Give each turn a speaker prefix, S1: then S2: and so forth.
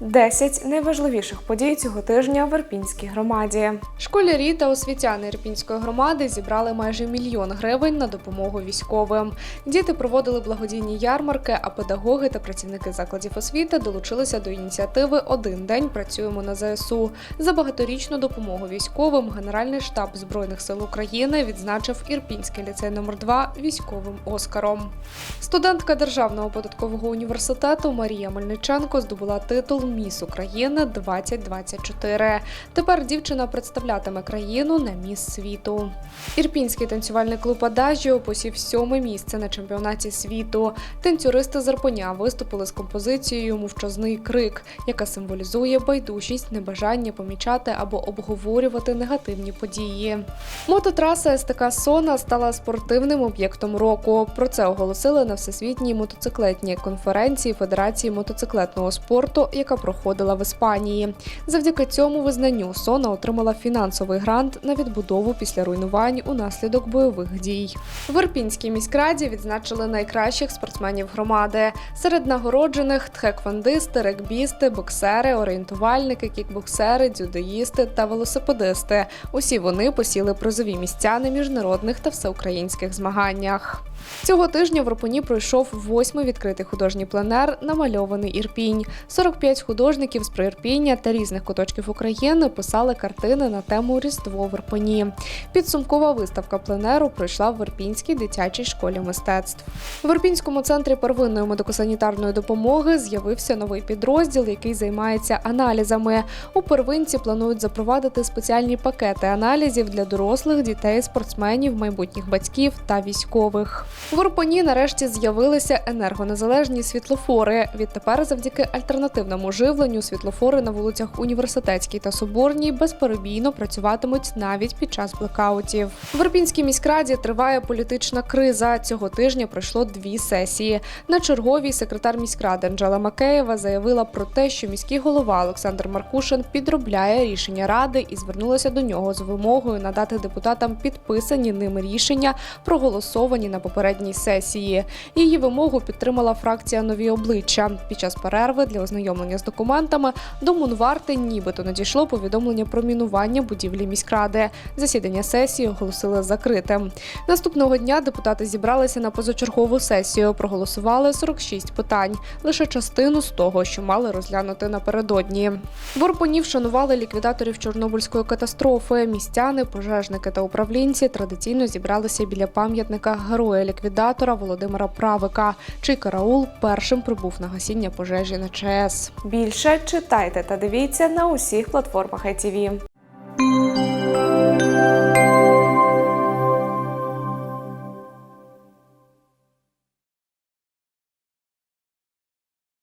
S1: 10 найважливіших подій цього тижня в Ірпінській громаді. Школярі та освітяни Ірпінської громади зібрали майже мільйон гривень на допомогу військовим. Діти проводили благодійні ярмарки, а педагоги та працівники закладів освіти долучилися до ініціативи Один день працюємо на ЗСУ. За багаторічну допомогу військовим Генеральний штаб збройних сил України відзначив Ірпінський ліцей номер 2 військовим Оскаром. Студентка Державного податкового університету Марія Мельниченко здобула титул Міс України 2024. Тепер дівчина представлятиме країну на міс світу. Ірпінський танцювальний клуб Адажіо посів сьоме місце на чемпіонаті світу. Танцюристи з Арпеня виступили з композицією Мовчазний крик, яка символізує байдужість, небажання помічати або обговорювати негативні події. Мототраса СТК Сона стала спортивним об'єктом року. Про це оголосили на всесвітній мотоциклетній конференції Федерації мотоциклетного спорту, яка проходила в Іспанії. Завдяки цьому визнанню Сона отримала фінансовий грант на відбудову після руйнувань унаслідок бойових дій. В Ірпінській міськраді відзначили найкращих спортсменів громади. Серед нагороджених тхеквондисти, регбісти, боксери, орієнтувальники, кікбоксери, дзюдоїсти та велосипедисти. Усі вони посіли призові місця на міжнародних та всеукраїнських змаганнях. Цього тижня в Ропоні пройшов восьмий відкритий художній пленер Намальований Ірпінь. 45 художників з Приірпіння та різних куточків України писали картини на тему Різдво в Ірпені. Підсумкова виставка пленеру пройшла в Ірпінській дитячій школі мистецтв. В Ірпінському центрі первинної медико-санітарної допомоги з'явився новий підрозділ, який займається аналізами. У первинці планують запровадити спеціальні пакети аналізів для дорослих, дітей, спортсменів, майбутніх батьків та військових. В Ірпені нарешті з'явилися енергонезалежні світлофори. Відтепер, завдяки альтернативному живленню, світлофори на вулицях Університетській та Соборній безперебійно працюватимуть навіть під час блекаутів. В Ірпінській міськраді триває політична криза. Цього тижня пройшло дві сесії. На черговій секретар міськради Анжела Макеєва заявила про те, що міський голова Олександр Маркушин підробляє рішення ради і звернулася до нього з вимогою надати депутатам підписані ними рішення, проголосовані на попередній сесії. Її вимогу підтримала фракція Нові обличчя. Під час перерви для ознайомлення з документами до Мунварти нібито надійшло повідомлення про мінування будівлі міськради. Засідання сесії оголосили закритим. Наступного дня депутати зібралися на позачергову сесію. Проголосували 46 питань, лише частину з того, що мали розглянути напередодні. В Орпоні вшанували ліквідаторів Чорнобильської катастрофи. Містяни, пожежники та управлінці традиційно зібралися біля пам'ятника героя-ліквідатора Володимира Правика, чий караул першим прибув на гасіння пожежі на ЧАЕС. Більше читайте та дивіться на усіх платформах ITV.